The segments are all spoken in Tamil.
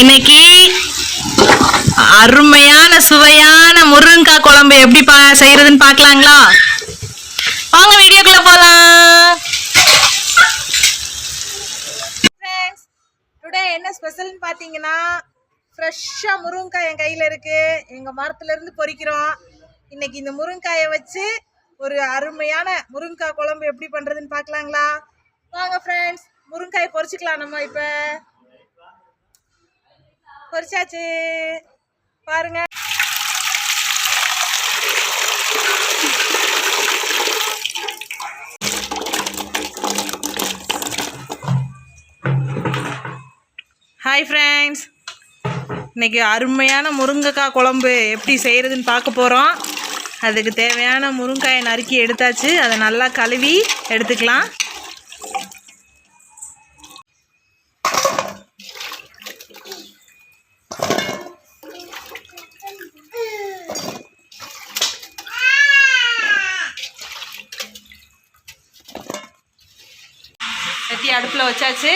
இன்னைக்கு அருமையான சுவையான முருங்கக்காய் குழம்பு எப்படி பா செய்யறதுன்னு பார்க்கலாங்களா? வாங்க வீடியோக்குள்ள போலாம். ஃப்ரெண்ட்ஸ் டுடே என்ன ஸ்பெஷல்னு பாத்தீங்கன்னா ஃப்ரெஷ்ஷாக முருங்கக்காய் என் கையில் இருக்குது எங்கள் மரத்துலேருந்து பொறிக்கிறோம். இன்னைக்கு இந்த முருங்காயை வச்சு ஒரு அருமையான முருங்கக்காய் குழம்பு எப்படி பண்ணுறதுன்னு பார்க்கலாங்களா? வாங்க ஃப்ரெண்ட்ஸ் முருங்காய் பொறிச்சுக்கலாம் நம்ம இப்போ. பொரிச்சாச்சு. பாருங்க. ஹாய் ஃப்ரெண்ட்ஸ் இன்னைக்கு அருமையான முருங்கைக்காய் குழம்பு எப்படி செய்கிறதுன்னு பார்க்க போகிறோம் அதுக்கு தேவையான முருங்காயை நறுக்கி எடுத்தாச்சு. அதை நல்லா கழுவி எடுத்துக்கலாம் சட்டி அடுப்பில் வச்சாச்சு.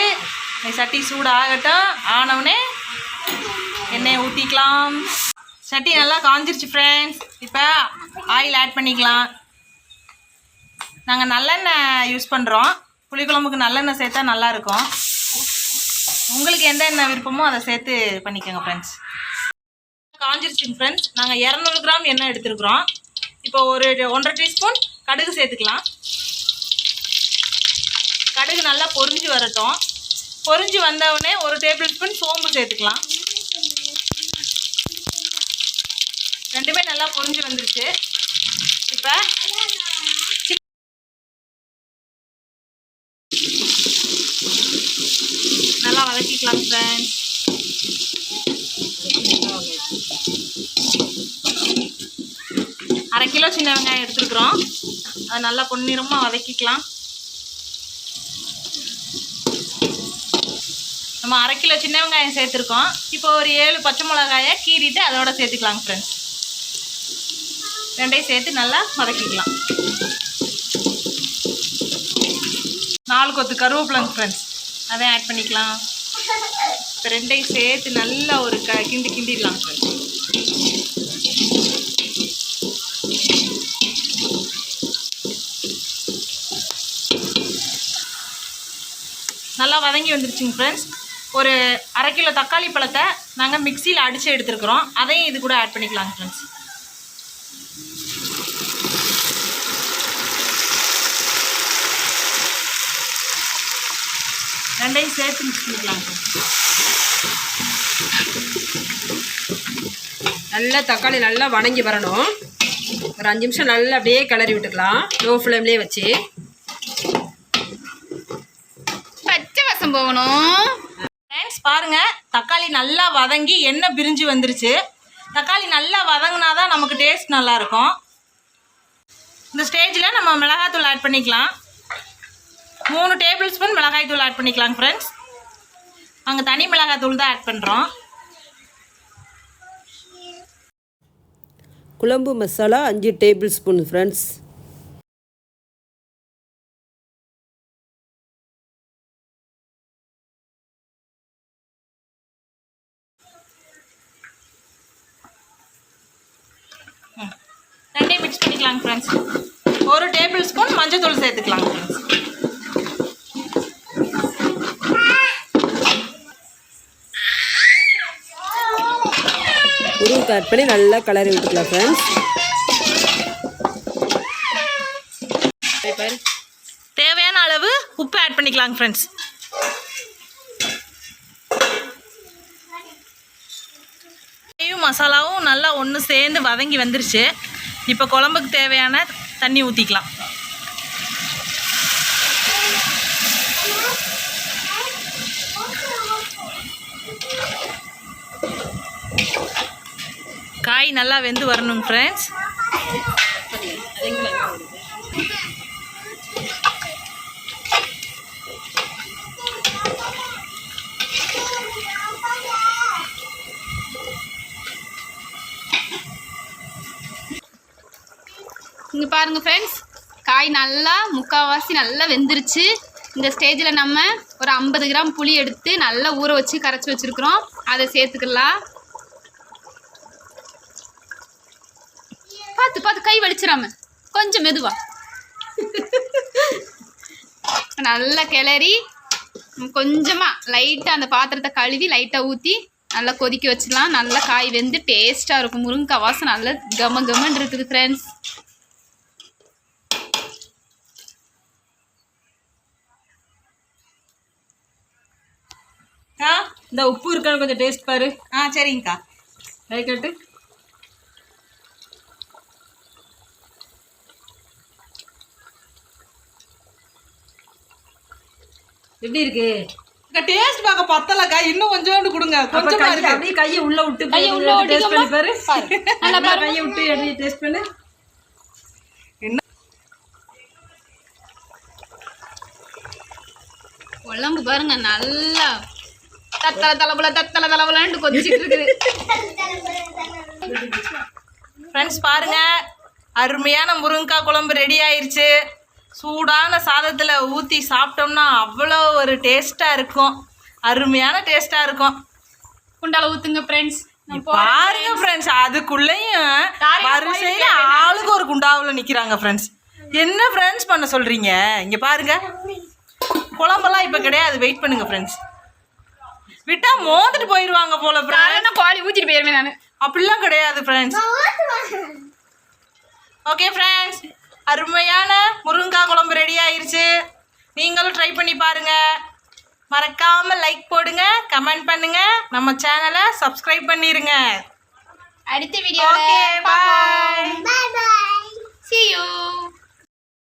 சட்டி சூடு ஆகட்டும் ஆனவுடனே எண்ணெயை ஊற்றிக்கலாம் சட்டி நல்லா காஞ்சிருச்சு ஃப்ரெண்ட்ஸ் இப்போ ஆயில் ஆட் பண்ணிக்கலாம். நாங்கள் நல்லெண்ணெய் யூஸ் பண்ணுறோம் புளிக்குழம்புக்கு நல்லெண்ணெய் சேர்த்தா நல்லாயிருக்கும் உங்களுக்கு எந்த எண்ணெய் விருப்பமோ அதை சேர்த்து பண்ணிக்கோங்க ஃப்ரெண்ட்ஸ் காஞ்சிருச்சுங்க ஃப்ரெண்ட்ஸ் நாங்கள் இரநூறு கிராம் எண்ணெய் எடுத்துருக்குறோம். இப்போ ஒரு ஒன்றரை டீஸ்பூன் கடுகு சேர்த்துக்கலாம். கடுகு நல்லா பொரிஞ்சு வரட்டும். பொரிஞ்சு வந்தவுடனே ஒரு டேபிள் ஸ்பூன் சோம்பு சேர்த்துக்கலாம். ரெண்டுமே நல்லா பொரிஞ்சு வந்துருச்சு. இப்போ நல்லா வதக்கிக்கலாம் ஃப்ரெண்ட்ஸ் அரை கிலோ சின்ன வெங்காயம் எடுத்துருக்குறோம். அதை நல்லா பொன்னிறமாக வதக்கிக்கலாம். நம்ம அரை கிலோ சின்ன வெங்காயம் சேர்த்துருக்கோம். இப்போ ஒரு ஏழு பச்சை மிளகாயை கீறிட்டு அதோட சேர்த்துக்கலாங்க ஃப்ரெண்ட்ஸ் ரெண்டையும் சேர்த்து நல்லா வதக்கிக்கலாம். நாலு கொத்து கருவேப்பிலங்க ஃப்ரெண்ட்ஸ் அதை ஆட் பண்ணிக்கலாம். இப்போ ரெண்டையும் சேர்த்து நல்லா ஒரு க கிண்டி கிண்டிடலாம் ஃப்ரெண்ட்ஸ் நல்லா வதங்கி வந்துருச்சுங்க ஃப்ரெண்ட்ஸ் ஒரு அரை கிலோ தக்காளி பழத்தை நாங்கள் மிக்சியில் அடித்து எடுத்துருக்குறோம். அதையும் இது கூட ஆட் பண்ணிக்கலாங்க ஃப்ரெண்ட்ஸ் ரெண்டையும் சேர்த்து மிக்ஸ் பண்ணிக்கலாங்க நல்லா தக்காளி நல்லா வணங்கி வரணும். ஒரு அஞ்சு நிமிஷம் நல்லா அப்படியே கிளறி விட்டுக்கலாம். லோ ஃப்ளேம்லேயே வச்சு. பச்சை வசம் போகணும். பாருங்கள் தக்காளி நல்லா வதங்கி எண்ணெய் பிரிஞ்சு வந்துருச்சு. தக்காளி நல்லா வதங்கினா தான் நமக்கு டேஸ்ட் நல்லாயிருக்கும். இந்த ஸ்டேஜில் நம்ம மிளகாத்தூள் ஆட் பண்ணிக்கலாம். மூணு டேபிள் ஸ்பூன் மிளகாய் தூள் ஆட் பண்ணிக்கலாம் ஃப்ரெண்ட்ஸ் நாங்கள் தனி மிளகாய் தூள் தான் ஆட் பண்ணுறோம் குழம்பு மசாலா அஞ்சு டேபிள் ஸ்பூன் ஃப்ரெண்ட்ஸ் ரெண்டையும் மிக்ஸ் பண்ணிக்கலாங்க ஃப்ரெண்ட்ஸ் ஒரு டேபிள் ஸ்பூன் மஞ்சள் தூள் சேர்த்துக்கலாங்க ஃப்ரெண்ட்ஸ் முருங்கை ஆட் பண்ணி நல்லா கிளறி விட்டுக்கலாம் ஃப்ரெண்ட்ஸ் தேவையான அளவு உப்பு ஆட் பண்ணிக்கலாங்க ஃப்ரெண்ட்ஸ் மசாலாவும் நல்லா ஒன்று சேர்ந்து வதங்கி வந்துருச்சு. இப்போ குழம்புக்கு தேவையான தண்ணி ஊற்றிக்கலாம் காய் நல்லா வெந்து வரணும் ஃப்ரெண்ட்ஸ் இங்கே பாருங்கள் ஃப்ரெண்ட்ஸ் காய் நல்லா முக்கால்வாசி நல்லா வெந்துருச்சு. இந்த ஸ்டேஜில் நம்ம ஒரு ஐம்பது கிராம் புளி எடுத்து நல்லா ஊற வச்சு கரைச்சி வச்சுருக்குறோம். அதை சேர்த்துக்கலாம். பார்த்து பார்த்து கை வலிச்சிடாம கொஞ்சம் மெதுவா. நல்லா கிளறி கொஞ்சமாக லைட்டாக அந்த பாத்திரத்தை கழுவி லைட்டாக ஊற்றி நல்லா கொதிக்க வச்சிடலாம். நல்லா காய் வெந்து டேஸ்ட்டாக இருக்கும். முருங்கைக்காய் வாசம் நல்லா கம கமன் இருக்குது ஃப்ரெண்ட்ஸ் ஆ இந்த உப்பு இருக்கான்னு கொஞ்சம் டேஸ்ட் பாரு. ஆ சரிங்கக்கா. கை கட்டு. எப்படி இருக்கு? டேஸ்ட் பார்க்க பத்தலக்கா. இன்னும் கொஞ்சோண்டு கொடுங்க. கொஞ்சமா இருக்கு. அப்படியே கையை உள்ள விட்டு கையை உள்ள டேஸ்ட் பண்ணி பாரு. நல்லா கையை விட்டு எப்படி டேஸ்ட் பண்ணு. குழம்பு பாருங்க நல்லா தத்தல தலபுல தத்தல தலபுலன்ட்டு கொதிச்சிட்டு இருக்குது ஃப்ரெண்ட்ஸ் பாருங்க. அருமையான முருங்கைக்காய் குழம்பு ரெடி ஆயிருச்சு. சூடான சாதத்தில் ஊற்றி சாப்பிட்டோம்னா அவ்வளோ ஒரு டேஸ்ட்டாக இருக்கும். அருமையான டேஸ்ட்டாக இருக்கும். குண்டால ஊத்துங்க ஃப்ரெண்ட்ஸ் பாருங்க ஃப்ரெண்ட்ஸ் அதுக்குள்ளேயும் வரிசையில் ஆளுக்கு ஒரு குண்டாவில் நிற்கிறாங்க ஃப்ரெண்ட்ஸ் என்ன ஃப்ரெண்ட்ஸ் பண்ண சொல்கிறீங்க இங்கே பாருங்க. குழம்பெல்லாம் இப்போ கிடையாது. வெயிட் பண்ணுங்க ஃப்ரெண்ட்ஸ் விட்டா மோந்துட்டு போயிடுவாங்க போல ஃப்ரெண்ட்ஸ் பாடி ஊத்திட்டு போயிருவேன் நான். அப்படிலாம் கிடையாது ஃப்ரெண்ட்ஸ் ஓகே ஃப்ரெண்ட்ஸ் அருமையான முருங்கைக்காய் குழம்பு ரெடி ஆயிருச்சு. நீங்களும் ட்ரை பண்ணி பாருங்க. மறக்காம லைக் போடுங்க கமெண்ட் பண்ணுங்க. நம்ம சேனலை சப்ஸ்கிரைப் பண்ணிருங்க. அடுத்த ஓகே வீடியோல பாய் see you.